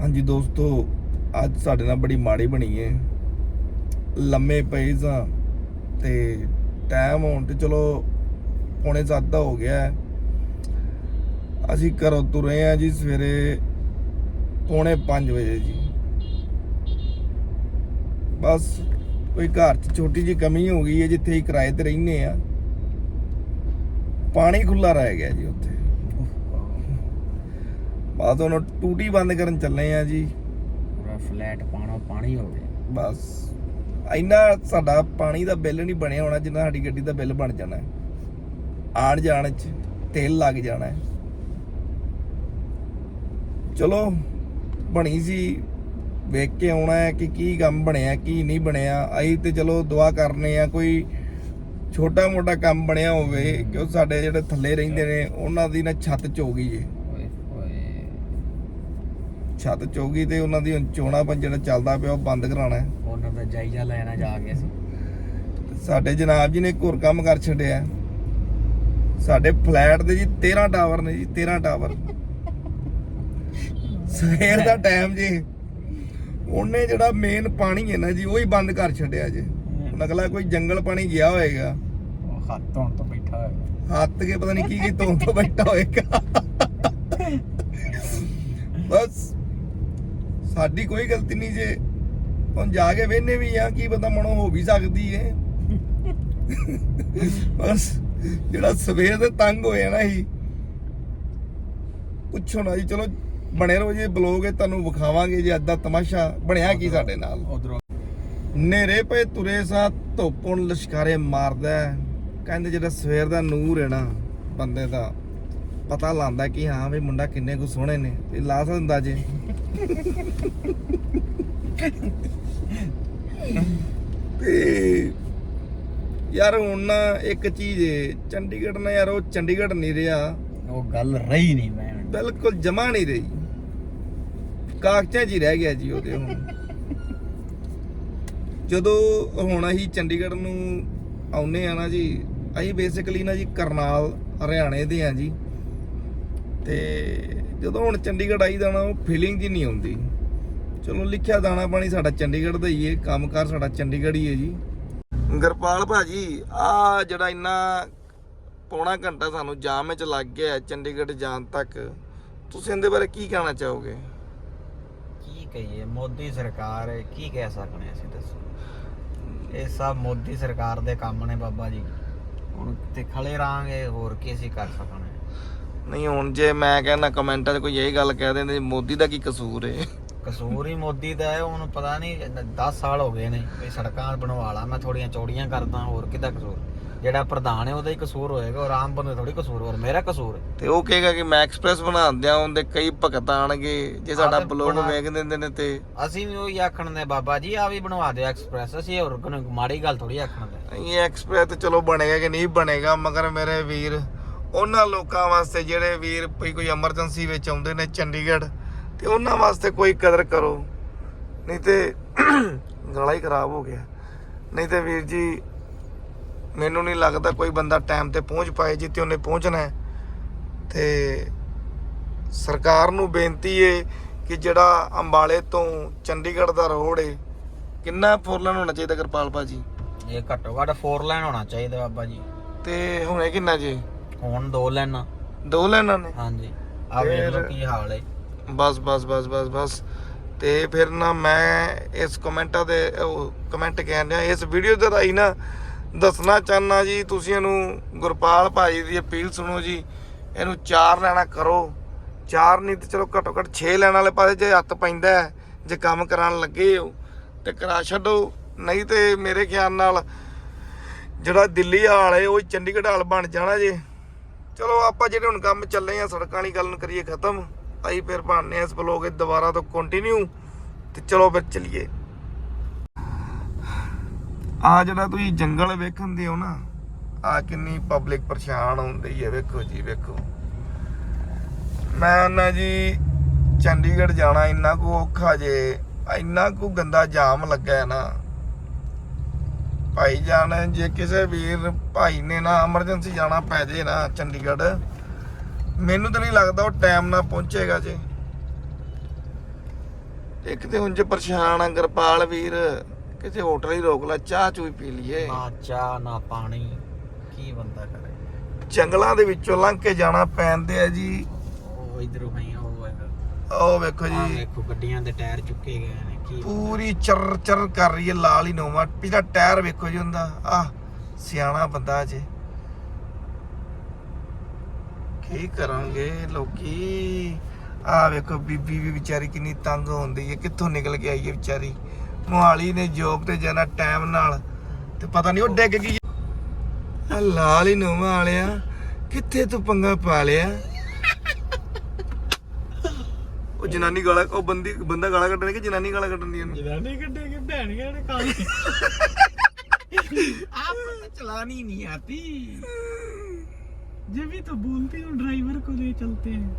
ਹਾਂਜੀ ਦੋਸਤੋ, ਅੱਜ ਸਾਡੇ ਨਾਲ ਬੜੀ ਮਾੜੀ ਬਣੀ ਏ। ਲੰਮੇ ਪਏ ਸਾਂ ਤੇ ਟਾਈਮ ਹੋਣ ਤੇ ਚਲੋ ਪੌਣੇ ਸੱਤ ਦਾ ਹੋ ਗਿਆ। ਹੈ। ਅਸੀਂ ਘਰੋਂ ਤੁਰੇ ਆ ਜੀ ਸਵੇਰੇ ਪੌਣੇ 5 ਵਜੇ ਜੀ। ਬਸ ਕੋਈ ਘਰ 'ਚ ਛੋਟੀ ਜੀ ਕਮੀ ਹੋ ਗਈ ਹੈ ਜਿੱਥੇ ਹੀ ਕਿਰਾਏ ਤੇ ਰਹਿੰਦੇ ਆ। ਪਾਣੀ ਖੁੱਲਾ ਰਹਿ ਗਿਆ ਜੀ ਉੱਥੇ। ਬਾਅਦ ਉਹਨੂੰ ਟੂਟੀ ਬੰਦ ਕਰਨ ਚੱਲੇ ਆ ਜੀ। ਪੂਰਾ ਫਲੈਟ ਪਾਣਾ ਪਾਣੀ ਹੋ ਗਿਆ। ਬਸ। ਇੰਨਾ ਸਾਡਾ ਪਾਣੀ ਦਾ ਬਿੱਲ ਨਹੀਂ ਬਣਿਆ ਹੋਣਾ ਜਿੰਨਾ ਸਾਡੀ ਗੱਡੀ ਦਾ ਬਿੱਲ ਬਣ ਜਾਣਾ। ਹੈ। ਆਣ ਜਾਣ ਚ ਤੇਲ ਲੱਗ ਜਾਣਾ। ਹੈ। ਚਲੋ ਬਣੀ ਸੀ। ਵੇਖ ਕੇ ਆਉਣਾ ਹੈ ਕਿ ਕੀ ਕੰਮ ਬਣਿਆ ਕੀ ਨਹੀਂ ਬਣਿਆ। ਅਸੀਂ ਤੇ ਚਲੋ ਦੁਆ ਕਰਨੇ ਆ ਕੋਈ ਛੋਟਾ ਮੋਟਾ ਕੰਮ ਬਣਿਆ ਹੋਵੇ ਕਿਉਂ ਸਾਡੇ ਜਿਹੜੇ ਥੱਲੇ ਰਹਿੰਦੇ ਨੇ ਉਹਨਾਂ ਦੀ ਨਾ ਛੱਤ ਚੋ ਗਈ ਓਏ ਛੱਤ ਚੋ ਗਈ ਤੇ ਉਹਨਾਂ ਦੀ ਚੋਣਾ ਪੰ ਜਿਹੜਾ ਚੱਲਦਾ ਪਿਆ ਉਹ ਬੰਦ ਕਰਾਉਣਾ ਹੈ। ਉਹਨਾਂ ਦਾ ਜਾਇਜ਼ਾ ਲੈਣਾ ਜਾ ਕੇ ਅਸੀਂ। ਸਾਡੇ ਜਨਾਬ ਜੀ ਨੇ ਇੱਕ ਹੋਰ ਕੰਮ ਕਰ ਛੱਡਿਆ। ਸਾਡੇ ਫਲੈਟ ਦੇ ਜੀ 13 ਟਾਵਰ ਨੇ ਜੀ 13 ਟਾਵਰ। ਸਵੇਰ ਦਾ ਟਾਈਮ ਜੀ। ਉਹਨੇ ਜਿਹੜਾ ਮੇਨ ਪਾਣੀ ਹੈ ਨਾ ਜੀ ਉਹ ਹੀ ਬੰਦ ਕਰ ਛੱਡਿਆ ਜੀ। ਅਗਲਾ ਕੋਈ ਜੰਗਲ ਪਾਣੀ ਗਿਆ ਹੋਏਗਾ। ਹੱਥ ਧੋਣ ਤੋਂ ਬੈਠਾ ਹੋਇਆ। ਹੱਥ ਕੇ ਪਤਾ ਨਹੀਂ ਕੀ ਕੀ ਤੋਂ ਤੋਂ ਬੈਠਾ ਹੋਏਗਾ। ਬਸ। ਸਾਡੀ ਕੋਈ ਗਲਤੀ ਨਹੀਂ ਜੇ। ਹੁਣ ਜਾ ਕੇ ਵੇਨੇ ਵੀ ਆ ਕੀ ਪਤਾ ਮਨੋਂ ਹੋ ਵੀ ਸਕਦੀ ਏ। ਬਸ ਜਿਹੜਾ ਸਵੇਰ ਦੇ ਤੰਗ ਹੋਇਆ ਨਾ ਹੀ ਪੁੱਛੋ ਨਾ ਜੀ ਚਲੋ ਬਣੇ ਰਹੋ ਜੀ ਬਲੌਗ ਇਹ ਤੁਹਾਨੂੰ ਵਿਖਾਵਾਂਗੇ ਜੀ ਅੱਜ ਦਾ ਤਮਾਸ਼ਾ ਬਣਿਆ ਕੀ ਸਾਡੇ ਨਾਲ। ਉਧਰੋਂ। ਨੇਰੇ ਪਏ ਤੁਰੇ ਸਾ ਧੁੱਪ ਲਸ਼ਕਾਰੇ ਮਾਰਦਾ ਹੈ। ਕਹਿੰਦੇ ਜਿਹੜਾ ਸਵੇਰ ਦਾ ਨੂਰ ਹੈ ਨਾ ਬੰਦੇ ਦਾ ਪਤਾ ਲਾਂਦਾ ਕਿ ਹਾਂ ਵੀ ਮੁੰਡਾ ਕਿੰਨੇ ਕੁ ਸੋਹਣੇ ਨੇ। ਇਹ ਲਾ ਸਕਦਾ ਜੇ। ਤੇ ਯਾਰ ਹੁਣ ਨਾ ਇੱਕ ਚੀਜ਼ ਏ ਚੰਡੀਗੜ੍ਹ ਨਾ ਯਾਰ ਉਹ ਚੰਡੀਗੜ੍ਹ ਨਹੀਂ ਰਿਹਾ। ਉਹ ਗੱਲ ਰਹੀ ਨਹੀਂ ਮੈਂ ਬਿਲਕੁਲ ਜਮਾ ਨਹੀਂ ਰਹੀ। ਕਾਗਜ਼ਾਂ 'ਚ ਹੀ ਰਹਿ ਗਿਆ ਜੀ ਉਹਦੇ ਹੁਣ। ਜਦੋਂ ਹੁਣ ਅਸੀਂ ਚੰਡੀਗੜ੍ਹ ਨੂੰ ਆਉਨੇ ਆ ਨਾ ਜੀ ਅਸੀਂ ਬੇਸਿਕਲੀ ਨਾ ਜੀ ਕਰਨਾਲ ਹਰਿਆਣੇ ਦੇ ਆ ਜੀ। ਤੇ ਜਦੋਂ ਹੁਣ ਚੰਡੀਗੜ੍ਹ ਆਈ ਜਾਣਾ ਉਹ ਫੀਲਿੰਗ ਜੀ ਨਹੀਂ ਆਉਂਦੀ। ਚਲੋ ਲਿਖਿਆ ਦਾਣਾ ਪਾਣੀ ਸਾਡਾ ਚੰਡੀਗੜ੍ਹ ਦਾ ਹੀ ਹੈ, ਕੰਮਕਾਰ ਸਾਡਾ ਚੰਡੀਗੜ੍ਹ ਹੀ ਹੈ ਜੀ। ਗਰਪਾਲ ਭਾਜੀ, ਆ ਜਿਹੜਾ ਇੰਨਾ ਪੌਣਾ ਘੰਟਾ ਸਾਨੂੰ ਜਾਮ ਵਿੱਚ ਲੱਗ ਗਿਆ ਚੰਡੀਗੜ੍ਹ ਜਾਣ ਤੱਕ, ਤੁਸੀਂ ਇਹਦੇ ਬਾਰੇ ਕੀ ਕਹਿਣਾ ਚਾਹੋਗੇ? ਕੀ ਕਹੀਏ, ਮੋਦੀ ਸਰਕਾਰ ਹੈ ਕੀ ਕਹਿ ਸਕਦੇ ਅਸੀਂ ਦੱਸੋ? ਇਹ ਸਭ ਮੋਦੀ ਸਰਕਾਰ ਦੇ ਕੰਮ ਨੇ ਬਾਬਾ ਜੀ। ਹੁਣ ਤੇ ਖੜੇ ਰਾਂਗੇ ਹੋਰ ਕੀ ਅਸੀਂ ਕਰ ਸਕਨੇ ਨਹੀਂ ਹੁਣ ਜੇ ਮੈਂ ਕਹਿੰਦਾ ਕਮੈਂਟਾਂ 'ਚ ਕੋਈ ਇਹ ਗੱਲ ਕਹਿ ਦਿੰਦੇ ਮੋਦੀ ਦਾ ਕੀ ਕਸੂਰ ਏ? ਕਸੂਰ ਹੀ ਮੋਦੀ ਦਾ ਹੈ ਉਹਨੂੰ ਪਤਾ ਨਹੀਂ 10 ਸਾਲ ਹੋ ਗਏ ਨੇ ਵੀ ਸੜਕਾਂ ਬਣਵਾ ਲਾ ਮੈਂ ਥੋੜੀਆਂ ਚੌੜੀਆਂ ਕਰਦਾ ਹੋਰ ਕਿਹਦਾ ਕਸੂਰ? ਜਿਹੜਾ ਪ੍ਰਧਾਨ ਹੈ ਉਹਦਾ ਹੀ ਕਸੂਰ ਹੋਏਗਾ ਔਰ ਆਮ ਬੰਦੇ ਥੋੜੀ ਕਸੂਰ ਹੋਰ ਮੇਰਾ ਕਸੂਰ ਹੈ ਤੇ ਉਹ ਕਹੇਗਾ ਕਿ ਮੈਂ ਐਕਸਪ੍ਰੈਸ ਬਣਾਉਂਦਿਆਂ ਉਹਦੇ ਕਈ ਭਗਤ ਆਣਗੇ ਜੇ ਸਾਡਾ ਬਲੌਗ ਵੇਖ ਦਿੰਦੇ ਨੇ ਤੇ। ਅਸੀਂ ਵੀ ਉਹੀ ਆਖਣ ਦੇ ਬਾਬਾ ਜੀ ਆ ਵੀ ਬਣਵਾ ਦਿਓ ਐਕਸਪ੍ਰੈਸ ਅਸੀਂ ਹੋਰ ਕੋਈ ਮਾੜੀ ਗੱਲ ਥੋੜੀ ਆਖਣ ਦੇ। ਇਹ ਐਕਸਪ੍ਰੈਸ ਤੇ ਚਲੋ ਬਣੇਗਾ ਕਿ ਨਹੀਂ ਬਣੇਗਾ ਮਗਰ ਮੇਰੇ ਵੀਰ ਉਹਨਾਂ ਲੋਕਾਂ ਵਾਸਤੇ ਜਿਹੜੇ ਵੀਰ ਕੋਈ ਕੋਈ ਐਮਰਜੈਂਸੀ ਵਿੱਚ ਆਉਂਦੇ ਨੇ ਚੰਡੀਗੜ੍ਹ ਤੇ ਉਹਨਾਂ ਵਾਸਤੇ ਕੋਈ ਕਦਰ ਕਰੋ। ਨਹੀਂ ਤੇ ਗਲਾ ਹੀ ਖਰਾਬ ਹੋ ਗਿਆ। ਨਹੀਂ ਤੇ ਵੀਰ ਜੀ ਮੈਨੂੰ ਨਹੀਂ ਲੱਗਦਾ ਕੋਈ ਬੰਦਾ ਟਾਈਮ ਤੇ ਪਹੁੰਚ ਪਾਏ ਜਿੱਥੇ ਉਹਨੇ ਪਹੁੰਚਣਾ ਹੈ। ਤੇ ਸਰਕਾਰ ਨੂੰ ਬੇਨਤੀ ਏ ਕਿ ਜਿਹੜਾ ਅੰਬਾਲੇ ਤੋਂ ਚੰਡੀਗੜ੍ਹ ਦਾ ਰੋਡ ਏ ਕਿੰਨਾ ਫੋਰਲਨ ਹੋਣਾ ਚਾਹੀਦਾ ਕਿਰਪਾਲ ਭਾਜੀ? ਇਹ ਘੱਟੋ ਘੱਟ 4 ਲਾਈਨ ਹੋਣਾ ਚਾਹੀਦਾ ਬਾਬਾ ਜੀ। ਤੇ ਹੁਣੇ ਕਿੰਨਾ ਜੀ? ਹੁਣ ਦੋ ਲਾਈਨਾਂ ਦੋ ਲੈਣਾ ਨੇ? ਹਾਂਜੀ। ਆ ਵੇਖ ਲਓ ਕੀ ਹਾਲ ਹੈ ਬਸ ਬਸ ਬਸ ਬਸ ਬਸ। ਤੇ ਫਿਰ ਨਾ ਮੈਂ ਇਸ ਕਮੈਂਟਾਂ ਦੇ ਕਮੈਂਟ ਕਹਿਣ ਰਿਹਾ ਇਸ ਵੀਡੀਓ ਦੇ ਰਾਹੀਂ ਨਾ ਦੱਸਣਾ ਚਾਹਨਾ ਜੀ ਤੁਸੀਂ ਇਹਨੂੰ ਗੁਰਪਾਲ ਭਾਜੀ ਦੀ ਅਪੀਲ ਸੁਣੋ ਜੀ। ਇਹਨੂੰ ਚਾਰ ਲੈਣਾ ਕਰੋ। ਚਾਰ ਨਹੀਂ ਤੇ ਚਲੋ ਘੱਟੋ ਘੱਟ 6 ਲੈਣ ਵਾਲੇ ਪਾਸੇ ਜੇ ਹੱਥ ਪੈਂਦਾ ਹੈ, ਜੇ ਕੰਮ ਕਰਾਉਣ ਲੱਗੇ ਹੋ ਤੇ ਕਰਾ ਛੱਡੋ। ਨਹੀਂ ਤੇ ਮੇਰੇ ਖਿਆਲ ਨਾਲ ਜਿਹੜਾ ਦਿੱਲੀ ਹਾਲ ਹੈ ਉਹ ਚੰਡੀਗੜ੍ਹ ਹਾਲ ਬਣ ਜਾਣਾ ਜੇ। ਚਲੋ ਆਪਾਂ ਜਿਹੜੇ ਹੁਣ ਕੰਮ ਚੱਲੇ ਆ, ਸੜਕਾਂ ਵਾਲੀ ਗੱਲ ਨੂੰ ਕਰੀਏ ਖਤਮ ਅਸੀਂ ਫਿਰ ਬਣਨੇ ਆ ਇਸ ਬਲੌਗ ਦੁਬਾਰਾ ਤੋਂ ਕੰਟੀਨਿਊ ਤੇ ਚਲੋ ਫਿਰ ਚਲੀਏ। ਆ ਜਿਹੜਾ ਤੁਸੀਂ ਜੰਗਲ ਵੇਖਣ ਦੇ ਹੋ ਨਾ, ਆ ਕਿੰਨੀ ਪਬਲਿਕ ਪਰੇਸ਼ਾਨ ਹੁੰਦੀ ਹੈ, ਵੇਖੋ ਜੀ, ਵੇਖੋ। ਮੈਂ ਨਾ ਜੀ ਚੰਡੀਗੜ੍ਹ ਜਾਣਾ ਇੰਨਾ ਕੁ ਔਖਾ ਜੇ, ਇੰਨਾ ਕੁ ਗੰਦਾ ਜਾਮ ਲੱਗਾ ਹੈ ਨਾ ਭਾਈ ਜਾਨ ਜੇ ਕਿਸੇ ਵੀਰ ਭਾਈ ਨੇ ਨਾ ਐਮਰਜੈਂਸੀ ਜਾਣਾ ਪੈ ਜੇ ਨਾ ਚੰਡੀਗੜ੍ਹ ਮੈਨੂੰ ਤਾਂ ਨਹੀਂ ਲੱਗਦਾ ਉਹ ਟਾਈਮ ਨਾਲ ਪਹੁੰਚੇਗਾ ਜੀ। ਇੱਕ ਤੇ ਜੇ ਪਰੇਸ਼ਾਨ ਆ ਗੁਰਪਾਲ ਵੀਰ ਕਿਸੇ ਹੋਟਲ ਹੀ ਰੋਕ ਲੈ ਚਾਹ ਚੂਈ ਪੀ ਲਈਏ। ਨਾ ਚਾਹ ਨਾ ਪਾਣੀ ਕੀ ਬੰਦਾ ਕਰੇ? ਜੰਗਲਾਂ ਦੇ ਵਿੱਚੋਂ ਲੰਘ ਕੇ ਜਾਣਾ ਪੈਂਦੇ ਆ ਜੀ। ਉਹ ਇਧਰੋਂ ਹੈ ਉਹ ਹੈਗਾ। ਉਹ ਵੇਖੋ ਆਹ ਜੀ ਵੇਖੋ ਗੱਡੀਆਂ ਦੇ ਟਾਇਰ ਚੁੱਕੇ ਗਏ ਨੇ। ਪੂਰੀ ਚਰ ਚਰ ਕਰ ਰਹੀ ਹੈ, ਲਾਲ ਹੀ ਨੋਵਾ। ਪਿਛਲਾ ਟਾਇਰ ਵੇਖੋ ਜੀ ਹੁੰਦਾ ਆ ਸਿਆਣਾ ਬੰਦਾ ਜੇ। ਕੀ ਕਰਾਂਗੇ ਲੋਕੀ? ਆ ਵੇਖੋ, ਬੀਬੀ ਵੀ ਵਿਚਾਰੀ ਕਿੰਨੀ ਤੰਗ ਹੁੰਦੀ ਹੈ। ਕਿੱਥੋਂ ਨਿਕਲ ਕੇ ਆਈ ਹੈ ਵਿਚਾਰੀ? ਮੋਹਾਲੀ ਨੇ ਜੋਬ ਤੇ ਜਾਣਾ ਟਾਈਮ ਨਾਲ। ਤੇ ਪਤਾ ਨਹੀਂ ਉਹ ਡਿੱਗ ਗਈ। ਆ ਲਾਲ ਹੀ ਨੋਵਾ ਵਾਲਿਆ, ਕਿੱਥੇ ਤੂੰ ਪੰਗਾ ਪਾ ਲਿਆ? ਉਹ ਜਨਾਨੀ ਗਾਲਾਂ ਉਹ ਬੰਦੀ ਬੰਦਾ ਗਾਲਾਂ ਕੱਢਣੇ ਕਿ ਜਨਾਨੀ ਗਾਲਾਂ ਕੱਢਣੀ ਉਹਨੂੰ ਜਨਾਨੀ ਕੱਢੇ ਕੇ ਭੈਣੀਆਂ ਨੇ ਕਾਲੀ आपको तो चलानी नहीं आती जब भी तो बोलते हो ड्राइवर को ले चलते हैं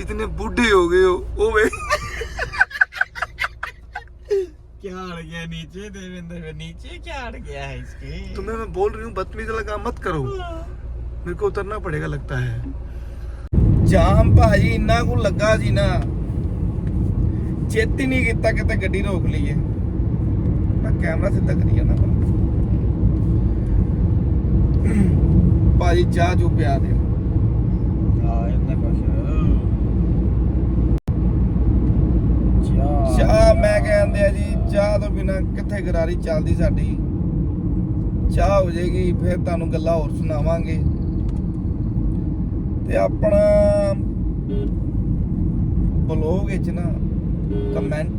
इतने बूढ़े हो गए हो ओ वे क्या अड़ गया नीचे देवेंद्र नीचे क्या अड़ गया है इसके तुम्हें मैं बोल रही हूँ बदतमीज वाला काम मत करो मेरे को उतरना पड़ेगा लगता है ਜਾਮ ਭਾਜੀ ਇੰਨਾ ਕੁ ਲੱਗਾ ਸੀ ਨਾ। ਚੇਤੀ ਨਹੀਂ ਕੀਤਾ ਕਿਤੇ ਗੱਡੀ ਰੋਕ ਲਈਏ। ਮੈਂ ਕੈਮਰਾ ਸਿੱਧਾ ਕਰੀ ਜਾਣਾ ਭਾਜੀ। ਚਾਹ ਜੋ ਪਿਆ ਦੇ ਚਾਹ ਤੋਂ ਬਿਨਾ ਕਿੱਥੇ ਗਰਾਰੀ ਚੱਲਦੀ ਸਾਡੀ? ਚਾਹ ਹੋ ਜੇਗੀ ਫਿਰ ਤੁਹਾਨੂੰ ਗੱਲਾਂ ਹੋਰ ਸੁਣਾਵਾਂਗੇ। ਤੇ ਆਪਣਾ ਬਲੌਗ ਵਿੱਚ ਨਾ ਕਮੈਂਟ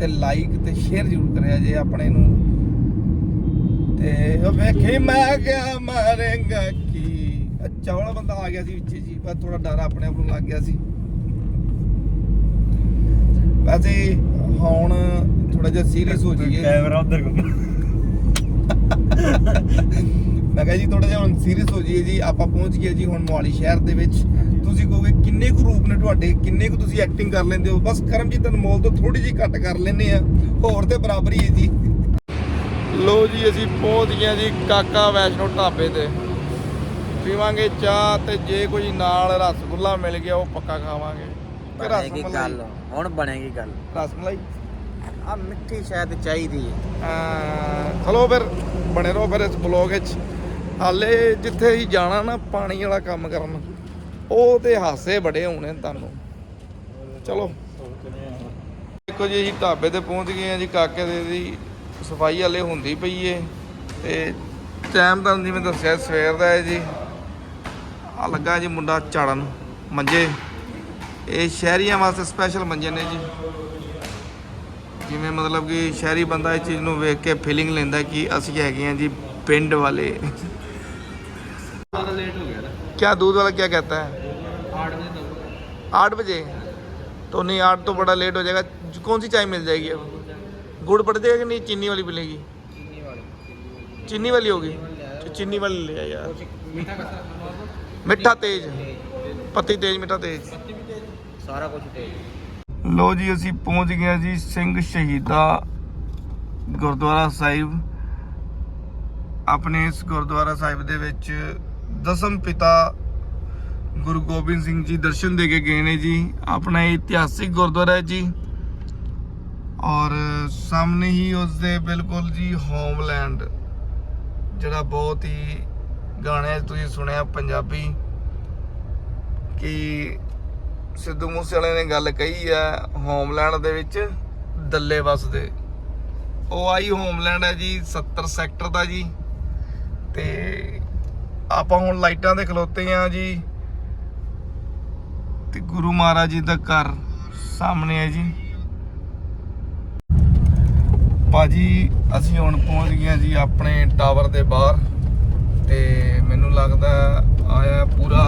ਤੇ ਲਾਈਕ ਤੇ ਸ਼ੇਅਰ ਜ਼ਰੂਰ ਕਰਿਆ ਜੇ ਆਪਣੇ ਨੂੰ। ਤੇ ਵੇਖੀ ਮੈਂ ਗਿਆ ਮਾਰੇਗਾ ਕੀ। ਅੱਛਾ ਵਾਲਾ ਬੰਦਾ ਆ ਗਿਆ ਸੀ ਵਿੱਚ ਜੀ ਬਸ ਥੋੜਾ ਡਰ ਆਪਣੇ ਆਪ ਨੂੰ ਲੱਗ ਗਿਆ ਸੀ। ਵੈਸੇ ਹੁਣ ਥੋੜਾ ਜਿਹਾ ਸੀਰੀਅਸ ਹੋ ਜਾਈਏ। ਕੈਮਰਾ ਉਧਰ ਘੁੰਮ। ਕਿਹਾ ਜੀ ਥੋੜਾ ਜਿਹਾ ਹੁਣ ਸੀਰੀਅਸ ਹੋ ਜਾਈਏ ਜੀ ਆਪਾਂ ਪਹੁੰਚ ਗਏ ਜੀ ਹੁਣ ਮੋਹਾਲੀ ਸ਼ਹਿਰ ਦੇ ਵਿੱਚ। ਤੁਸੀਂ ਕਹੋਗੇ ਕਿੰਨੇ ਕੁ ਰੂਪ ਨੇ ਤੁਹਾਡੇ ਕਿੰਨੇ ਕੁ ਤੁਸੀਂ ਐਕਟਿੰਗ ਕਰ ਲੈਂਦੇ ਹੋ? ਬਸ ਕਰਮਜੀਤ ਅਨਮੋਲ ਤੋਂ ਥੋੜੀ ਜਿਹੀ ਘੱਟ ਕਰ ਲੈਂਦੇ ਆ ਹੋਰ ਤੇ ਬਰਾਬਰ ਹੀ ਹੈ ਜੀ। ਲੋ ਜੀ ਅਸੀਂ ਪਹੁੰਚ ਗਏ ਜੀ ਕਾਕਾ ਵੈਸ਼ਨੋ ਢਾਬੇ ਤੇ। ਪੀਵਾਂਗੇ ਚਾਹ ਤੇ ਜੇ ਕੋਈ ਨਾਲ ਰਸਗੁੱਲਾ ਮਿਲ ਗਿਆ ਉਹ ਪੱਕਾ ਖਾਵਾਂਗੇ। ਬਣੇਗੀ ਰਸਮਲਾਈ ਗੱਲ ਹੁਣ ਬਣੇਗੀ ਗੱਲ। ਰਸਮਲਾਈ ਆ ਮਿੱਠੀ ਸ਼ਾਇਦ ਚਾਹੀਦੀ ਹੈ। ਅਹ ਚਲੋ ਫਿਰ ਬਣੇ ਰਹੋ ਫਿਰ ਇਸ ਬਲੌਗ ਵਿੱਚ। ਹਾਲੇ ਜਿੱਥੇ ਹੀ ਜਾਣਾ ਨਾ ਪਾਣੀ ਵਾਲਾ ਕੰਮ ਕਰਨ, ਉਹ ਤੇ ਹਾਸੇ ਬੜੇ ਹੋਣੇ ਤੁਹਾਨੂੰ। ਚਲੋ। ਦੇਖੋ ਜੀ, ਅਸੀਂ ਢਾਬੇ ਤੇ ਪਹੁੰਚ ਗਏ ਆ ਜੀ, ਕਾਕੇ ਦੇ ਦੀ ਸਫ਼ਾਈ ਹਲੇ ਹੁੰਦੀ ਪਈ ਏ, ਤੇ ਟਾਈਮ ਤੁਹਾਨੂੰ ਜਿਵੇਂ ਦੱਸਿਆ, ਸਵੇਰ ਦਾ ਹੈ ਜੀ। ਆ ਲੱਗਾ ਜੀ ਮੁੰਡਾ ਝਾੜਨ ਮੰਜੇ। ਇਹ ਸ਼ਹਿਰੀਆਂ ਵਾਸਤੇ ਸਪੈਸ਼ਲ ਮੰਜੇ ਨੇ ਜੀ। ਜਿਵੇਂ ਮਤਲਬ ਕਿ ਸ਼ਹਿਰੀ ਬੰਦਾ ਇਸ ਚੀਜ਼ ਨੂੰ ਵੇਖ ਕੇ ਫੀਲਿੰਗ ਲੈਂਦਾ ਕਿ ਅਸੀਂ ਹੈਗੇ ਹਾਂ ਜੀ ਪਿੰਡ ਵਾਲੇ। लेट हो गया ना क्या दूध वाला क्या कहता है आठ बजे तक आठ बजे तो नहीं आठ तो बड़ा लेट हो जाएगा कौन सी चाय मिल जाएगी अब गुड़ पड़ जाएगा कि नहीं चीनी वाली मिलेगी चीनी वाली चीनी वाली होगी तो चीनी वाली ले आ यार मीठा का मिठा तेज पत्ती तेज मिठा तेज सारा कुछ तेज ਲੋ ਜੀ ਅਸੀਂ ਪਹੁੰਚ ਗਏ ਹਾਂ ਜੀ ਸਿੰਘ ਸ਼ਹੀਦਾ ਗੁਰਦੁਆਰਾ ਸਾਹਿਬ ਆਪਣੇ ਇਸ ਗੁਰਦੁਆਰਾ ਸਾਹਿਬ ਦੇ ਵਿੱਚ ਦਸਮ ਪਿਤਾ ਗੁਰੂ ਗੋਬਿੰਦ ਸਿੰਘ ਜੀ ਦਰਸ਼ਨ ਦੇ ਕੇ ਗਏ ਨੇ ਜੀ, ਆਪਣਾ ਇਤਿਹਾਸਿਕ ਗੁਰਦੁਆਰਾ ਹੈ ਜੀ। ਔਰ ਸਾਹਮਣੇ ਹੀ ਉਸ ਦੇ ਬਿਲਕੁਲ ਜੀ ਹੋਮਲੈਂਡ ਜਿਹੜਾ ਬਹੁਤ ਹੀ ਗਾਣਿਆਂ 'ਚ ਤੁਸੀਂ ਸੁਣਿਆ ਪੰਜਾਬੀ, ਕਿ ਸਿੱਧੂ ਮੂਸੇਵਾਲੇ ਨੇ ਗੱਲ ਕਹੀ ਆ ਹੋਮਲੈਂਡ ਦੇ ਵਿੱਚ ਦੱਲੇ ਵਸਦੇ ਉਹ ਆਈ ਹੋਮਲੈਂਡ ਹੈ ਜੀ 70 ਸੈਕਟਰ ਦਾ ਜੀ, ਤੇ ਆਪਾਂ ਹੁਣ ਲਾਈਟਾਂ ਦੇ ਖਲੋਤੇ ਆ ਜੀ। ਤੇ ਗੁਰੂ ਮਹਾਰਾਜ ਜੀ ਦਾ ਘਰ ਸਾਹਮਣੇ ਹੈ ਜੀ। ਭਾਜੀ ਅਸੀਂ ਹੁਣ ਪਹੁੰਚ ਗਏ ਹਾਂ ਜੀ ਆਪਣੇ ਟਾਵਰ ਦੇ ਬਾਹਰ। ਤੇ ਮੈਨੂੰ ਲੱਗਦਾ ਆਇਆ ਪੂਰਾ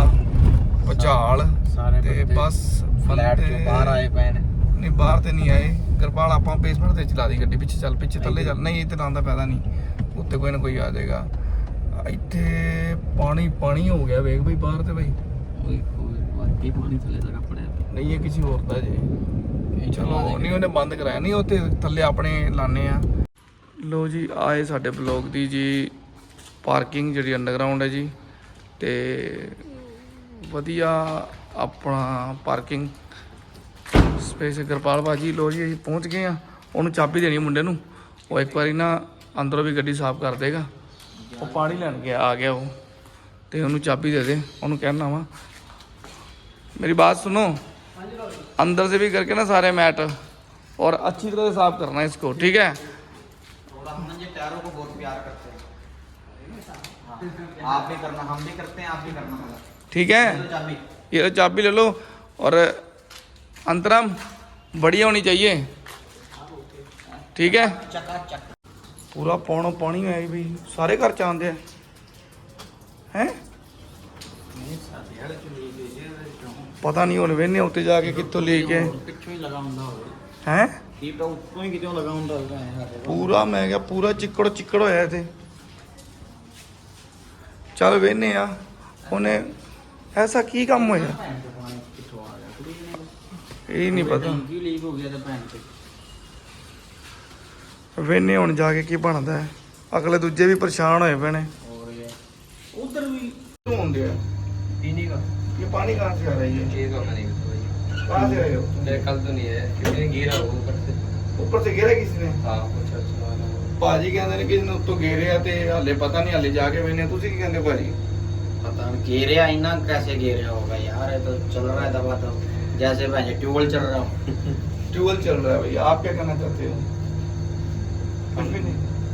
ਸਾਰੇ ਤੇ ਬਸ ਫਲੈਟ ਚੋਂ ਬਾਹਰ ਆਏ ਪਏ ਨੇ। ਨਹੀਂ ਬਾਹਰ ਤੇ ਨਹੀਂ ਆਏ। ਕਿਰਪਾਲ ਆਪਾਂ ਬੇਸਮੈਂਟ ਤੇ ਚਲਾ ਦੀ ਗੱਡੀ ਪਿੱਛੇ ਚੱਲ ਪਿੱਛੇ ਥੱਲੇ ਚੱਲ। ਨਹੀਂ ਇੱਥੇ ਤਾਂ ਦਾ ਫਾਇਦਾ ਨਹੀਂ। ਉੱਤੇ ਕੋਈ ਨਾ ਕੋਈ ਆ ਜਾਏਗਾ। ਇੱਥੇ ਪਾਣੀ ਪਾਣੀ ਹੋ ਗਿਆ ਵੇਖ ਬਈ ਬਾਹਰ ਤੇ ਬਈ। ਵਾਕਈ ਪਾਣੀ ਥੱਲੇ ਤੱਕ ਪੜਿਆ ਨਹੀਂ ਇਹ ਕਿਸੇ ਹੋਰ ਦਾ ਜੇ। ਚਲੋ ਨਹੀਂ ਉਹਨੇ ਬੰਦ ਕਰਾਇਆ। ਨਹੀਂ ਉੱਥੇ ਥੱਲੇ ਆਪਣੇ ਲਾਣੇ ਆ। ਲੋ ਜੀ ਆਏ ਸਾਡੇ ਬਲੌਗ ਦੀ ਜੀ ਪਾਰਕਿੰਗ ਜਿਹੜੀ ਅੰਡਰਗਰਾਉਂਡ ਹੈ ਜੀ। ਤੇ ਵਧੀਆ ਆਪਣਾ ਪਾਰਕਿੰਗ ਸਪੇਸ ਗੁਰਪਾਲ ਭਾਜੀ ਲੋ ਜੀ ਅਸੀਂ ਪਹੁੰਚ ਗਏ ਆ ਉਹਨੂੰ ਚਾਬੀ ਦੇਣੀ ਮੁੰਡੇ ਨੂੰ। ਉਹ ਇੱਕ ਵਾਰੀ ਨਾ ਅੰਦਰੋਂ ਵੀ ਗੱਡੀ ਸਾਫ਼ ਕਰ ਦੇਗਾ। ਉਹ ਪਾਣੀ ਲੈਣ ਗਿਆ ਆ ਗਿਆ ਉਹ ਤੇ ਉਹਨੂੰ ਚਾਬੀ ਦੇ ਦੇ ਉਹਨੂੰ ਕਹਿਣਾ ਵਾ मेरी बात सुनो अंदर से भी करके ना सारे मैट और अच्छी तरह से साफ करना है इसको ठीक है थोड़ा हम ना ये टायरों को बहुत प्यार करते हैं हाँ, आप भी करना हम भी करते हैं आप भी करना मतलब ठीक है चलो चाबी ये लो चाबी ले लो और अंतरम बढ़िया होनी चाहिए ठीक है ਪੂਰਾ ਪੌਣੋ ਪਾਣੀ ਹੈ ਵੀ ਸਾਰੇ ਘਰ ਚ ਆਉਂਦੇ ਆ। ਹੈ? ਪਤਾ ਨਹੀਂ ਹੁਣ ਵੇਨੇ ਉੱਤੇ ਜਾ ਕੇ ਕਿੱਥੋਂ ਲੈ ਕੇ ਹੈ? ਪੂਰਾ ਮੈਂ ਕਿਹਾ ਪੂਰਾ ਚਿੱਕੜ ਚਿੱਕੜ ਹੋਇਆ ਇਥੇ। ਚਲ ਵੇਨੇ ਆ। ਉਹਨੇ ਐਸਾ ਕੀ ਕੰਮ ਹੋਇਆ? ਇਹ ਨਹੀਂ ਪਤਾ। ਲੀਕ ਹੋ ਗਿਆ ਤਾਂ ਭੈਣ ਤੇ ਵੇਨੇ ਹੁਣ ਜਾ ਕੇ ਕੀ ਬਣਦਾ ਹੈ ਅਗਲੇ ਦੂਜੇ ਵੀ ਪਰੇਸ਼ਾਨ ਹੋਏ ਪਏ ਨੇ ਹੋਰ ਇਹ ਉਧਰ ਵੀ ਹੁੰਦੇ ਆ ਪੀਣੀ का ये पानी कहाँ से आ रही है ये तो हमें नहीं पता भाई कहाँ से आए हो मेरे कल तो नहीं है क्योंकि गिरा वो ऊपर से ਉੱਪਰ से गिरा किसी ने हाँ कुछ अच्छा वाला ਭਾਜੀ ਕਹਿੰਦੇ ਨੇ ਕਿ ਇਹਨੂੰ ਉੱਤੋਂ ਘੇਰਿਆ ਤੇ ਹਾਲੇ ਪਤਾ ਨਹੀਂ ਹਾਲੇ ਜਾ ਕੇ ਵੇਨੇ ਤੁਸੀਂ ਕੀ ਕਹਿੰਦੇ ਭਾਜੀ पता नहीं घेरे इना कैसे घेरे होगा यार ये तो चल रहा है दबा तो जैसे भैंस ट्यूबवेल चल रहा हूँ ट्यूबवेल चल रहा है भैया आप क्या कहना चाहते हो कुछ भी नहीं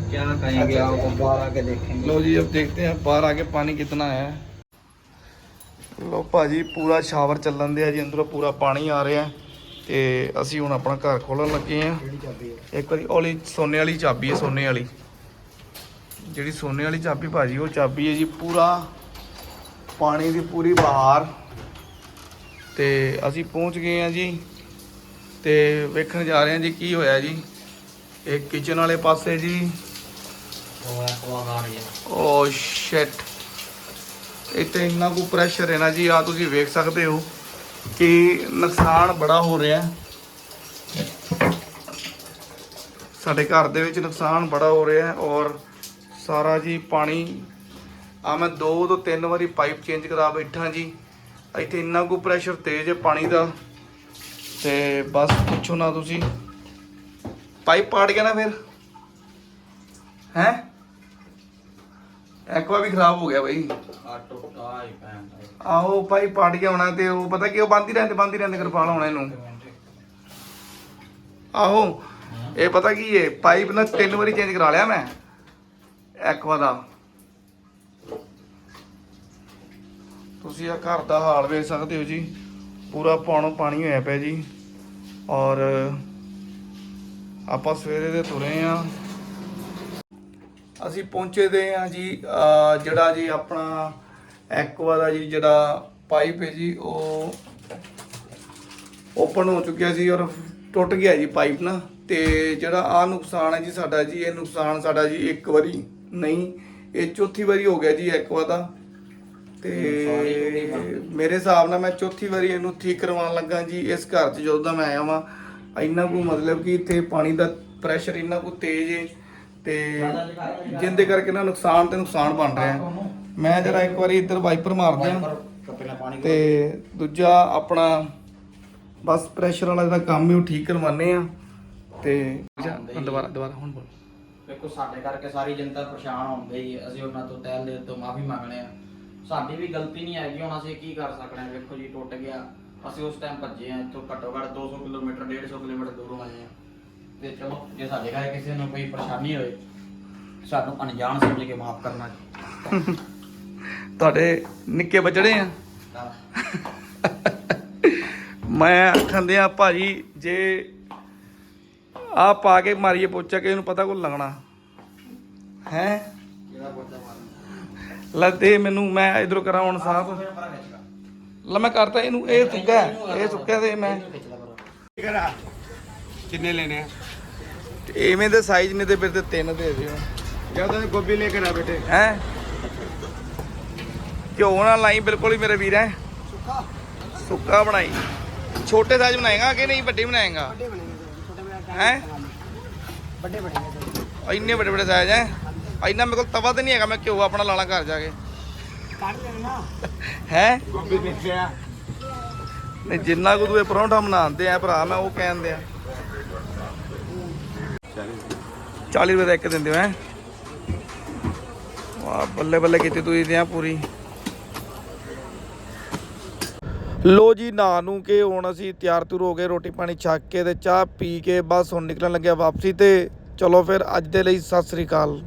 क्या कहेंगे अच्छा, आपको अच्छा। बाहर आके देखेंगे ਲੋ ਜੀ अब देखते हैं बाहर आके पानी कितना है ਲੋ ਭਾਜੀ ਪੂਰਾ ਸ਼ਾਵਰ ਚੱਲਣ ਦਿਆ ਜੀ ਅੰਦਰੋਂ ਪੂਰਾ ਪਾਣੀ ਆ ਰਿਹਾ ਤੇ ਅਸੀਂ ਹੁਣ ਆਪਣਾ ਘਰ ਖੋਲਣ ਲੱਗੇ ਆ केड़ी चाबी है ਇੱਕ ਵਾਰੀ ਔਲੀ ਸੋਨੇ ਵਾਲੀ ਚਾਬੀ ਹੈ ਸੋਨੇ ਵਾਲੀ ਜਿਹੜੀ ਸੋਨੇ ਵਾਲੀ ਚਾਬੀ ਭਾਜੀ ਉਹ ਚਾਬੀ ਹੈ ਜੀ ਪੂਰਾ ਪਾਣੀ ਦੀ ਪੂਰੀ ਬਹਾਰ ਤੇ ਅਸੀਂ ਪਹੁੰਚ ਗਏ ਆ ਜੀ ਤੇ ਵੇਖਣ ਜਾ ਰਹੇ ਆ ਜੀ ਕੀ ਹੋਇਆ ਜੀ ਇਹ ਕਿਚਨ ਵਾਲੇ ਪਾਸੇ ਜੀ। ਓ ਸ਼ਿਟ ਇੱਥੇ ਇੰਨਾ ਕੋ ਪ੍ਰੈਸ਼ਰ ਹੈ ਨਾ ਜੀ ਆ ਤੁਸੀਂ ਵੇਖ ਸਕਦੇ ਹੋ ਕਿ ਨੁਕਸਾਨ ਬੜਾ ਹੋ ਰਿਹਾ। ਸਾਡੇ ਘਰ ਦੇ ਵਿੱਚ ਨੁਕਸਾਨ ਬੜਾ ਹੋ ਰਿਹਾ ਔਰ ਸਾਰਾ ਜੀ ਪਾਣੀ ਆ ਮੈਂ ਦੋ ਤੋਂ ਤਿੰਨ ਵਾਰੀ ਪਾਈਪ ਚੇਂਜ ਕਰਾ ਬੈਠਾ ਜੀ। ਇੱਥੇ ਇੰਨਾ ਕੋ ਪ੍ਰੈਸ਼ਰ ਤੇਜ਼ ਹੈ ਪਾਣੀ ਦਾ। ਤੇ ਬਸ ਪੁੱਛੋ ਨਾ ਤੁਸੀਂ। ਪਾਈਪ ਪਾੜ ਗਿਆ ਨਾ ਫਿਰ। ਹੈ? ਐਕਵਾ ਵੀ ਖਰਾਬ ਹੋ ਗਿਆ ਬਈ। ਆ ਟੁੱਟਾ ਹੀ ਭੈਣ ਦਾ। ਆਹੋ ਪਾੜ ਗਿਆ ਹੋਣਾ ਤੇ ਉਹ ਪਤਾ ਕਿ ਉਹ ਬੰਦ ਹੀ ਰਹਿੰਦੇ ਬੰਦ ਹੀ ਰਹਿੰਦੇ ਕਿਰਪਾਲ ਹੋਣਾ ਇਹਨੂੰ। ਆਹੋ ਇਹ ਪਤਾ ਕੀ ਇਹ ਪਾਈਪ ਨਾ ਤਿੰਨ ਵਾਰੀ ਚੇਂਜ ਕਰਾ ਲਿਆ ਮੈਂ ਐਕਵਾ ਦਾ। ਤੁਸੀਂ ਆ ਘਰ ਦਾ ਹਾਲ ਵੇਖ ਸਕਦੇ ਹੋ ਜੀ ਪੂਰਾ ਪਾਣੋ ਪਾਣੀ ਹੋਇਆ ਪਿਆ ਜੀ। ਔਰ ਆਪਾਂ ਸਵੇਰੇ ਦੇ ਤੁਰੇ ਆ। ਅਸੀਂ ਪਹੁੰਚੇ ਦੇ ਆ ਜੀ ਜਿਹੜਾ ਜੀ ਆਪਣਾ ਐਕਵਾ ਦਾ ਜੀ ਜਿਹੜਾ ਪਾਈਪ ਹੈ ਜੀ, ਉਹ ਓਪਨ ਹੋ ਚੁੱਕਿਆ ਸੀ ਔਰ ਟੁੱਟ ਗਿਆ ਜੀ ਪਾਈਪ ਨਾ। ਤੇ ਜਿਹੜਾ ਆ ਨੁਕਸਾਨ ਹੈ ਜੀ ਸਾਡਾ ਜੀ, ਇਹ ਨੁਕਸਾਨ ਸਾਡਾ ਜੀ ਇੱਕ ਵਾਰੀ ਨਹੀਂ, ਇਹ ਚੌਥੀ ਵਾਰੀ ਹੋ ਗਿਆ ਜੀ ਐਕਵਾ ਦਾ। ਤੇ ਮੇਰੇ ਹਿਸਾਬ ਨਾਲ ਮੈਂ ਚੌਥੀ ਵਾਰੀ ਇਹਨੂੰ ਠੀਕ ਕਰਵਾਉਣ ਲੱਗਾ ਜੀ, ਇਸ ਘਰ 'ਚ ਜਦੋਂ ਦਾ ਮੈਂ ਆਇਆ ਵਾਂ ਇੰਨਾ ਕੋ ਮਤਲਬ ਕਿ ਇੱਥੇ ਪਾਣੀ ਦਾ ਪ੍ਰੈਸ਼ਰ ਇੰਨਾ ਕੋ ਤੇਜ਼ ਹੈ ਤੇ ਜਿੰਦੇ ਕਰਕੇ ਨਾ ਨੁਕਸਾਨ ਤੇ ਨੁਕਸਾਨ ਬਣ ਰਿਹਾ। ਮੈਂ ਜਰਾ ਇੱਕ ਵਾਰੀ ਇੱਧਰ ਵਾਈਪਰ ਮਾਰ ਦਿਆਂ। ਤੇ ਦੂਜਾ ਆਪਣਾ ਬਸ ਪ੍ਰੈਸ਼ਰ ਵਾਲਾ ਜਿਹੜਾ ਕੰਮ ਹੈ ਉਹ ਠੀਕ ਕਰਵਾਨੇ ਆ। ਤੇ ਦੁਬਾਰਾ ਦੁਬਾਰਾ ਹੁਣ ਬੋਲ। ਦੇਖੋ ਸਾਡੇ ਕਰਕੇ ਸਾਰੀ ਜਨਤਾ ਪਰੇਸ਼ਾਨ ਹੁੰਦੀ ਹੀ ਅਸੀਂ ਉਹਨਾਂ ਤੋਂ ਤਹਿ ਦਿਲ ਤੋਂ ਮਾਫੀ ਮੰਗਣੇ ਆ। ਸਾਡੀ ਵੀ ਗਲਤੀ ਨਹੀਂ ਹੈਗੀ ਹੁਣ ਅਸੀਂ ਕੀ ਕਰ ਸਕਦੇ ਆ? ਵੇਖੋ ਜੀ ਟੁੱਟ ਗਿਆ। ਅਸੀਂ ਉਸ ਟਾਈਮ ਭੱਜੇ ਆ ਇੱਥੋਂ ਘੱਟੋ ਘੱਟ 200 ਕਿਲੋਮੀਟਰ 150 ਕਿਲੋਮੀਟਰ ਦੂਰੋਂ ਆਏ ਆ ਤੇ ਚਲੋ ਜੇ ਸਾਡੇ ਘਰ ਕਿਸੇ ਨੂੰ ਕੋਈ ਪਰੇਸ਼ਾਨੀ ਹੋਏ ਸਾਨੂੰ ਅਣਜਾਣ ਸਮਝ ਕੇ ਮਾਫ ਕਰਨਾ ਜੀ। ਤੁਹਾਡੇ ਨਿੱਕੇ ਬਚੜੇ ਆ? ਮੈਂ ਆਖਣ ਦਿਆਂ ਭਾਜੀ ਜੇ ਆ ਪਾ ਕੇ ਮਾਰੀਏ ਪੋਚਾ ਕਿ ਇਹਨੂੰ ਪਤਾ ਕੋ ਲੱਗਣਾ? ਹੈ? ਜਿਹੜਾ ਬੋਲਦਾ ਮਾਰਨ? ਲੈ ਦੇ ਮੈਨੂੰ ਮੈਂ ਇਧਰੋਂ ਕਰਾਂ ਹੁਣ ਖਿੱਚਦਾ ਲੈ ਮੈਂ ਕਰਤਾ ਇਹਨੂੰ ਇਹ ਸੁੱਕਾ ਇਹ ਸੁੱਕਾ ਤੇ ਮੈਂ। ਕਿੰਨੇ ਲੈਣੇ ਆ? ਇਵੇਂ ਦੇ ਸਾਈਜ਼ ਨੇ ਤੇ ਫਿਰ ਤੇ ਤਿੰਨ ਦੇ ਦਿਓ। ਜਦੋਂ ਗੋਭੀ ਲੈ ਕੇ ਨਾ ਬੇਟੇ ਹੈ? ਘਿਓ ਨਾਲ ਲਾਈ ਬਿਲਕੁਲ ਹੀ ਮੇਰੇ ਵੀਰ ਹੈ। ਸੁੱਕਾ। ਬਣਾਈ। ਛੋਟੇ ਸਾਈਜ਼ ਬਣਾਏਗਾ ਕਿ ਨਹੀਂ ਵੱਡੇ ਬਣਾਏਗਾ? ਹੈ? ਵੱਡੇ ਬਣੇਗੇ ਇੰਨੇ ਵੱਡੇ ਵੱਡੇ ਸਾਈਜ਼ ਹੈ। ਇੰਨਾ ਮੇਰੇ ਕੋਲ ਤਵਾ ਤੇ ਨਹੀਂ ਹੈਗਾ ਮੈਂ ਘਿਓ ਆਪਣਾ ਲਾਣਾ ਘਰ ਜਾ ਕੇ। ਹੈ? ਗੋਭੀ ਵੇਖਿਆ ਨਹੀਂ ਜਿੰਨਾ ਕੁ ਪਰੌਂਠਾ ਬਣਾਉਂਦੇ ਆ ਭਰਾ ਮੈਂ ਉਹ ਕਹਿੰਦੇ ਆ। 40 ਰੁਪਏ ਦਾ ਇੱਕ ਦਿੰਦੇ ਹੋ ਹੈ? ਵਾਹ ਬੱਲੇ ਬੱਲੇ ਕੀਤੀ ਤੁਸੀਂ ਦਿਆਂ ਪੂਰੀ। ਲੋ ਜੀ ਨਾ ਨੂੰ ਕੇ ਹੁਣ ਅਸੀਂ ਤਿਆਰ ਤੁਰ ਹੋ ਗਏ ਰੋਟੀ ਪਾਣੀ ਛੱਕ ਕੇ ਤੇ ਚਾਹ ਪੀ ਕੇ ਬਸ ਹੁਣ ਨਿਕਲਣ ਲੱਗਿਆ ਵਾਪਸੀ ਤੇ। ਚਲੋ ਫਿਰ ਅੱਜ ਦੇ ਲਈ ਸਤਿ ਸ੍ਰੀ ਅਕਾਲ।